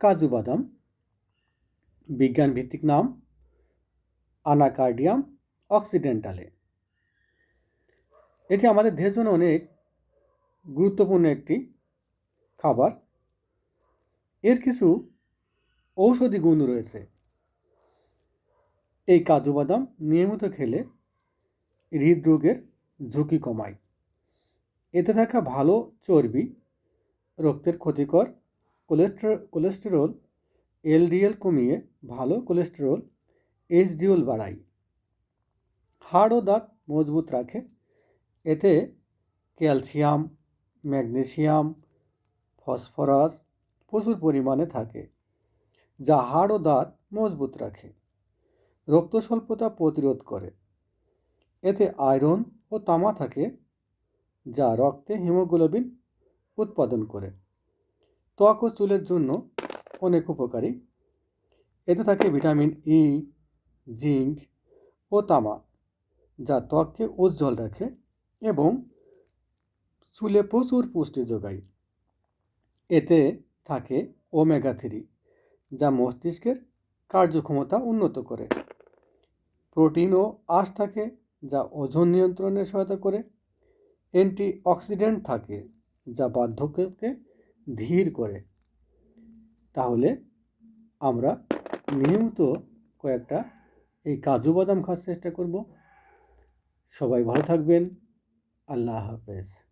কাজু বাদাম বিজ্ঞান ভিত্তিক নাম, আনাকার্ডিয়াম অক্সিডেন্টালে। এটি আমাদের দেহের জন্য অনেক গুরুত্বপূর্ণ একটি খাবার। এর কিছু ঔষধি গুণ রয়েছে। এই কাজু বাদাম নিয়মিত খেলে হৃদরোগের ঝুঁকি কমায়। এতে থাকা ভালো চর্বি, রক্তের ক্ষতিকর কোলেস্টেরল কোলেস্টেরল, এলডিএল কমিয়ে ভালো কোলেস্টেরল, এইচডিএল বাড়ায় হাড় ও দাঁত মজবুত রাখে। এতে ক্যালসিয়াম, ম্যাগনেসিয়াম, ফসফরাস প্রচুর পরিমাণে থাকে, যা হাড় ও দাঁত মজবুত রাখে। রক্ত স্বল্পতা প্রতিরোধ করে। এতে আয়রন ও তামা থাকে, যা রক্তে হিমোগ্লোবিন উৎপাদন করে। ত্বক ও চুলের জন্য অনেক উপকারী। এতে থাকে ভিটামিন ই জিঙ্ক ও তামা, যা ত্বককে উজ্জ্বল রাখে এবং চুলে প্রচুর পুষ্টি যোগায়। এতে থাকে ওমেগা থ্রি, যা মস্তিষ্কের কার্যক্ষমতা উন্নত করে। প্রোটিন ও আঁশ থাকে, যা ওজন নিয়ন্ত্রণে সহায়তা করে। অ্যান্টি অক্সিডেন্ট থাকে, যা বার্ধক্যকে ধীর করে। তাহলে আমরা নিয়মিত কয়েকটা এই কাজু বাদাম খাওয়ার চেষ্টা করব। সবাই ভালো থাকবেন। আল্লাহ হাফেজ।